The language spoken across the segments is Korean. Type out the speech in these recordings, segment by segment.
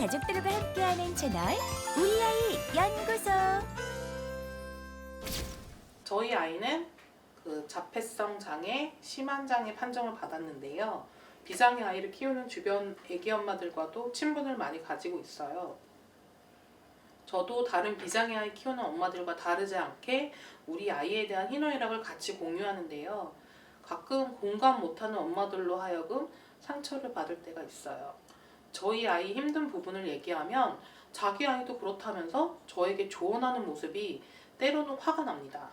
가족들과 함께하는 채널 우리 아이 연구소. 저희 아이는 그 자폐성 장애, 심한 장애 판정을 받았는데요. 비장애 아이를 키우는 주변 애기 엄마들과도 친분을 많이 가지고 있어요. 저도 다른 비장애 아이 키우는 엄마들과 다르지 않게 우리 아이에 대한 희노애락을 같이 공유하는데요. 가끔 공감 못하는 엄마들로 하여금 상처를 받을 때가 있어요. 저희 아이 힘든 부분을 얘기하면 자기 아이도 그렇다면서 저에게 조언하는 모습이 때로는 화가 납니다.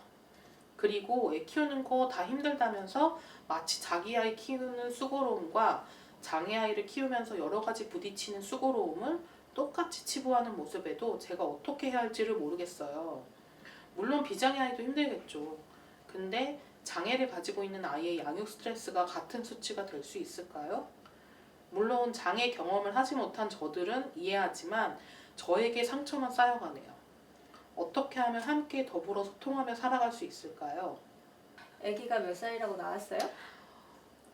그리고 애 키우는 거 다 힘들다면서 마치 자기 아이 키우는 수고로움과 장애 아이를 키우면서 여러 가지 부딪히는 수고로움을 똑같이 치부하는 모습에도 제가 어떻게 해야 할지를 모르겠어요. 물론 비장애 아이도 힘들겠죠. 근데 장애를 가지고 있는 아이의 양육 스트레스가 같은 수치가 될 수 있을까요? 물론 장애 경험을 하지 못한 저들은 이해하지만 저에게 상처만 쌓여가네요. 어떻게 하면 함께 더불어 소통하며 살아갈 수 있을까요? 아기가 몇 살이라고 나왔어요?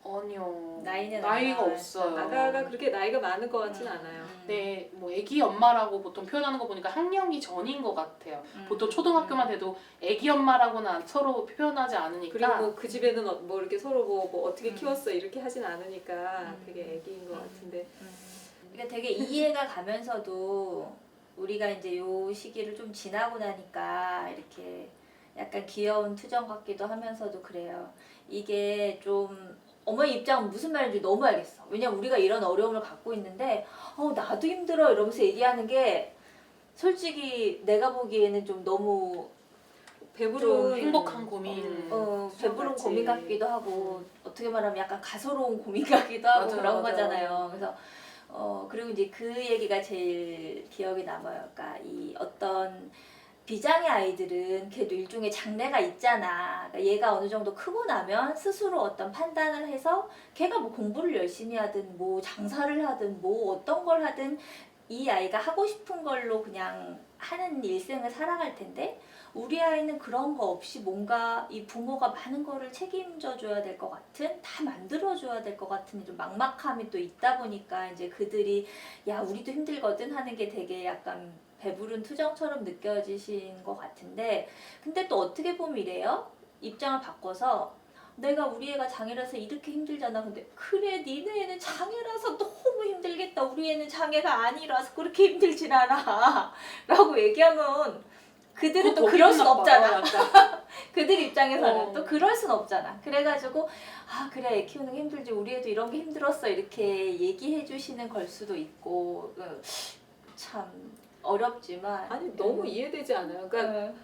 아니요. 나이는 나이가 안 없어요. 아가가 그렇게 나이가 많은 것 같진 음. 않아요. 네, 뭐 아기 엄마라고 보통 표현하는 거 보니까 학령이 전인 것 같아요. 음. 보통 초등학교만 돼도 아기 엄마라고는 서로 표현하지 않으니까. 그리고 뭐그 집에는 어- 뭐 이렇게 서로 뭐, 뭐 어떻게 음. 키웠어 이렇게 하진 않으니까 음. 되게 애기인 것 같은데 음. 그러니까 되게 이해가 가면서도 우리가 이제 요 시기를 좀 지나고 나니까 이렇게 약간 귀여운 투정 같기도 하면서도 그래요. 이게 좀 어머니 입장은 무슨 말인지 너무 알겠어. 왜냐면 우리가 이런 어려움을 갖고 있는데 어 나도 힘들어 이러면서 얘기하는 게 솔직히 내가 보기에는 좀 너무 배부른 좀 행복한 고민. 어, 배부른 맞지. 고민 같기도 하고 어떻게 말하면 약간 가소로운 고민 같기도 하고 맞아요, 그런 맞아요. 거잖아요. 그래서 어 그리고 이제 그 얘기가 제일 기억에 남아요. 그러니까 이 어떤 비장의 아이들은 걔도 일종의 장래가 있잖아. 그러니까 얘가 어느 정도 크고 나면 스스로 어떤 판단을 해서 걔가 뭐 공부를 열심히 하든 뭐 장사를 하든 뭐 어떤 걸 하든 이 아이가 하고 싶은 걸로 그냥 하는 일생을 살아갈 텐데 우리 아이는 그런 거 없이 뭔가 이 부모가 많은 거를 책임져 줘야 될 것 같은 다 만들어 줘야 될 것 같은 좀 막막함이 또 있다 보니까 이제 그들이 야 우리도 힘들거든 하는 게 되게 약간 배부른 투정처럼 느껴지신 것 같은데 근데 또 어떻게 보면 이래요 입장을 바꿔서 내가 우리 애가 장애라서 이렇게 힘들잖아 근데 그래 니네 애는 장애라서 너무 힘들겠다 우리 애는 장애가 아니라서 그렇게 힘들진 않아 라고 얘기하면 그들은 또더 그럴 순 나빠. 없잖아. 그들 입장에서는 어. 또 그럴 순 없잖아. 그래가지고 아 그래 애 키우는 게 힘들지 우리 애도 이런 게 힘들었어 이렇게 얘기해 주시는 걸 수도 있고 그, 참 어렵지만 아니 너무 음. 이해되지 않아요. 그러니까 음,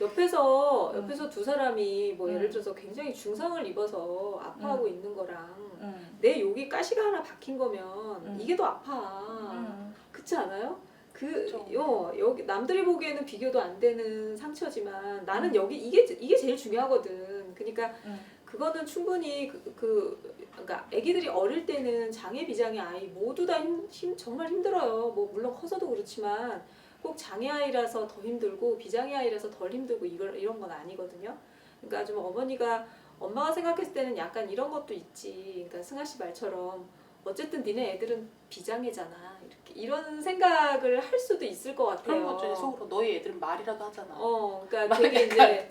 옆에서 음. 옆에서 두 사람이 뭐 음. 예를 들어서 굉장히 중상을 입어서 아파하고 있는 거랑 음, 내 여기 가시가 하나 박힌 거면 음. 이게 더 아파. 음, 그렇지 않아요? 그. 어, 여기 남들이 보기에는 비교도 안 되는 상처지만 나는 음. 여기 이게 이게 제일 중요하거든. 그러니까 음. 그거는 충분히 그, 그 그러니까 아기들이 어릴 때는 장애 비장애 아이 모두 다 힘, 힘 정말 힘들어요. 뭐 물론 커서도 그렇지만 꼭 장애 아이라서 더 힘들고 비장애 아이라서 덜 힘들고 이걸 이런 건 아니거든요. 그러니까 좀 어머니가 엄마가 생각했을 때는 약간 이런 것도 있지. 그러니까 승아 씨 말처럼 어쨌든 니네 애들은 비장애잖아. 이렇게 이런 생각을 할 수도 있을 것 같아요. 그런 거죠. 속으로 너희 애들은 말이라도 하잖아. 어, 그러니까 막 되게 이제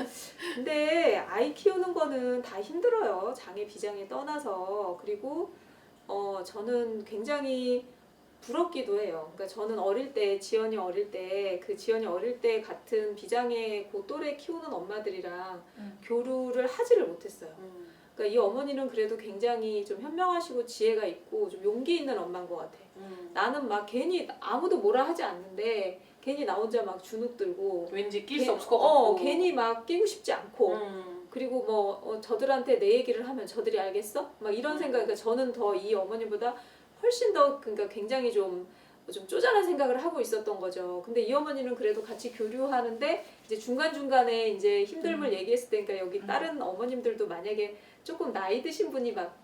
근데 아이 키우는 거는 다 힘들어요. 장애 비장애 떠나서 그리고 어 저는 굉장히 부럽기도 해요. 그러니까 저는 어릴 때 지연이 어릴 때 그 지연이 어릴 때 같은 비장애 고 또래 키우는 엄마들이랑 음. 교류를 하지를 못했어요. 음. 그러니까 이 어머니는 그래도 굉장히 좀 현명하시고 지혜가 있고 좀 용기 있는 엄마인 것 같아. 음. 나는 막 괜히 아무도 뭐라 하지 않는데 괜히 나 혼자 막 주눅 들고 왠지 낄 괜- 수 없을 것 어, 같고. 괜히 막 끼고 싶지 않고 음. 그리고 뭐 어, 저들한테 내 얘기를 하면 저들이 알겠어? 막 이런 음. 생각. 그러니까 저는 더 이 어머니보다 훨씬 더 그러니까 굉장히 좀 좀 쪼잔한 생각을 하고 있었던 거죠. 근데 이 어머니는 그래도 같이 교류하는데 이제 중간 중간에 이제 힘듦을 음. 얘기했을 때, 그러니까 여기 음. 다른 어머님들도 만약에 조금 나이 드신 분이 막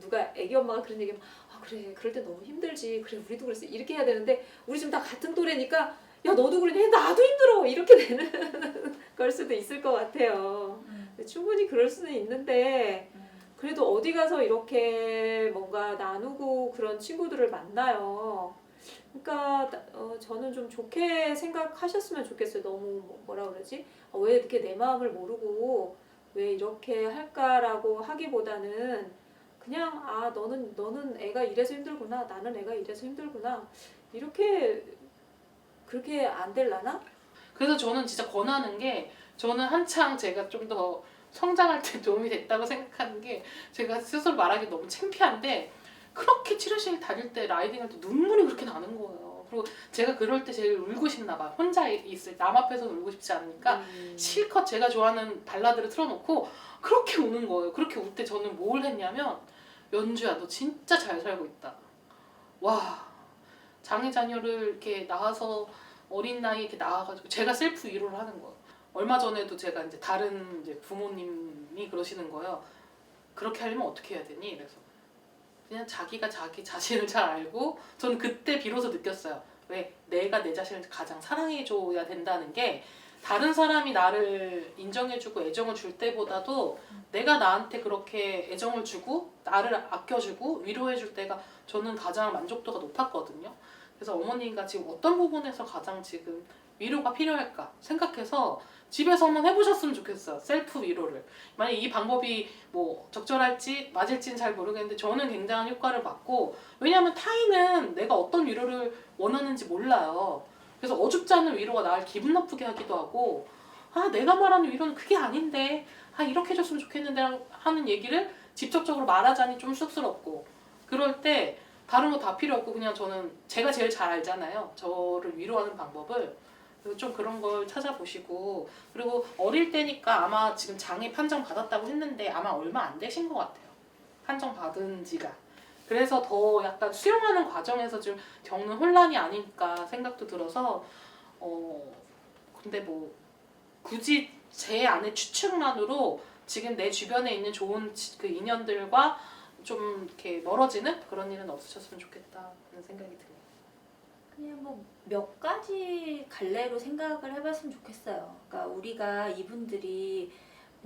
누가 애기 엄마가 그런 얘기하면 아 그래 그럴 때 너무 힘들지 그래 우리도 그랬어 이렇게 해야 되는데 우리 지금 다 같은 또래니까 야 너도 그러니 나도 힘들어 이렇게 되는 걸 수도 있을 것 같아요. 음, 충분히 그럴 수는 있는데 음. 그래도 어디 가서 이렇게 뭔가 나누고 그런 친구들을 만나요. 그러니까 어, 저는 좀 좋게 생각하셨으면 좋겠어요. 너무 뭐- 뭐라 그러지? 어, 왜 이렇게 내 마음을 모르고 왜 이렇게 할까라고 하기보다는 그냥 아 너는 너는 애가 이래서 힘들구나 나는 애가 이래서 힘들구나 이렇게 그렇게 안 될라나? 그래서 저는 진짜 권하는 게 저는 한창 제가 좀 더 성장할 때 도움이 됐다고 생각하는 게 제가 스스로 말하기 너무 창피한데 그렇게 치료실 다닐 때 라이딩할 때 눈물이 그렇게 나는 거예요. 그리고 제가 그럴 때 제일 울고 싶나 봐. 혼자 있을 남 앞에서 울고 싶지 않으니까 음. 실컷 제가 좋아하는 발라드를 틀어놓고 그렇게 우는 거예요. 그렇게 울 때 저는 뭘 했냐면 연주야 너 진짜 잘 살고 있다. 와 장애 자녀를 이렇게 낳아서 어린 나이에 이렇게 낳아가지고 제가 셀프 위로를 하는 거예요. 얼마 전에도 제가 이제 다른 이제 부모님이 그러시는 거예요. 그렇게 하려면 어떻게 해야 되니? 그래서 그냥 자기가 자기 자신을 잘 알고 저는 그때 비로소 느꼈어요. 왜 내가 내 자신을 가장 사랑해줘야 된다는 게 다른 사람이 나를 인정해주고 애정을 줄 때보다도 내가 나한테 그렇게 애정을 주고 나를 아껴주고 위로해줄 때가 저는 가장 만족도가 높았거든요. 그래서 어머니가 지금 어떤 부분에서 가장 지금 위로가 필요할까 생각해서 집에서 한번 해보셨으면 좋겠어요. 셀프 위로를. 만약 이 방법이 뭐 적절할지 맞을지는 잘 모르겠는데 저는 굉장한 효과를 받고 왜냐하면 타인은 내가 어떤 위로를 원하는지 몰라요. 그래서 어줍지 않은 위로가 나를 기분 나쁘게 하기도 하고 아 내가 말하는 위로는 그게 아닌데 아 이렇게 해줬으면 좋겠는데 하는 얘기를 직접적으로 말하자니 좀 쑥스럽고 그럴 때 다른 거 다 필요 없고 그냥 저는 제가 제일 잘 알잖아요 저를 위로하는 방법을 좀 그런 걸 찾아보시고 그리고 어릴 때니까 아마 지금 장애 판정 받았다고 했는데 아마 얼마 안 되신 것 같아요 판정 받은 지가 그래서 더 약간 수용하는 과정에서 좀 겪는 혼란이 아닐까 생각도 들어서 어 근데 뭐 굳이 제 안의 추측만으로 지금 내 주변에 있는 좋은 지- 그 인연들과 좀 이렇게 멀어지는 그런 일은 없으셨으면 좋겠다 하는 생각이 드네요. 그냥 뭐 몇 가지 갈래로 생각을 해봤으면 좋겠어요. 그러니까 우리가 이분들이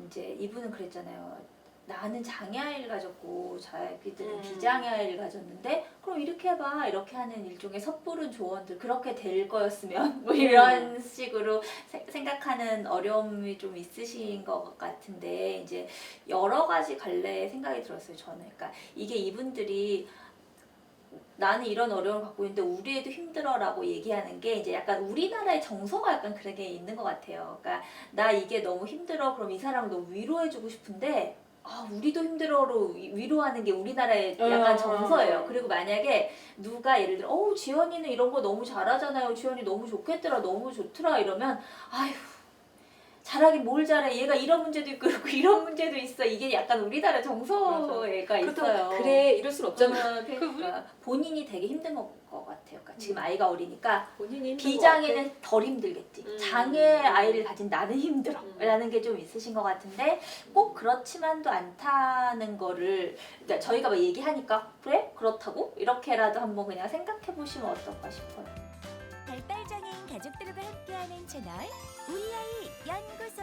이제 이분은 그랬잖아요. 나는 장애 아이를 가졌고 자기들은 음. 비장애 아이를 가졌는데 그럼 이렇게 해봐 이렇게 하는 일종의 섣부른 조언들 그렇게 될 거였으면 뭐 이런 식으로 세- 생각하는 어려움이 좀 있으신 것 같은데 이제 여러 가지 갈래 생각이 들었어요 저는 그러니까 이게 이분들이 나는 이런 어려움을 갖고 있는데 우리 애도 힘들어라고 얘기하는 게 이제 약간 우리나라의 정서가 약간 그런 게 있는 것 같아요. 그러니까 나 이게 너무 힘들어 그럼 이 너무 위로해주고 싶은데 아 우리도 힘들어로 위- 위로하는 게 우리나라의 약간 어. 정서예요. 그리고 만약에 누가 예를 들어 어우 지연이는 이런 거 너무 잘하잖아요. 지연이 너무 좋겠더라 너무 좋더라 이러면 아휴 잘하긴 뭘 잘해 얘가 이런 문제도 있고 그렇고 이런 문제도 있어 이게 약간 우리나라 정서가 있어요. 그래 이럴 순 없잖아. 어, 그러니까 본인이 되게 힘든 것, 것 같아요. 그러니까 지금 아이가 어리니까 비장애는 덜 힘들겠지. 음. 장애 아이를 가진 나는 힘들어. 음. 라는 게 좀 있으신 것 같은데 꼭 그렇지만도 않다는 거를 그러니까 저희가 막 얘기하니까 그래? 그렇다고? 이렇게라도 한번 그냥 생각해 보시면 어떨까 싶어요. 가족들과 함께하는 채널 우리 아이 연구소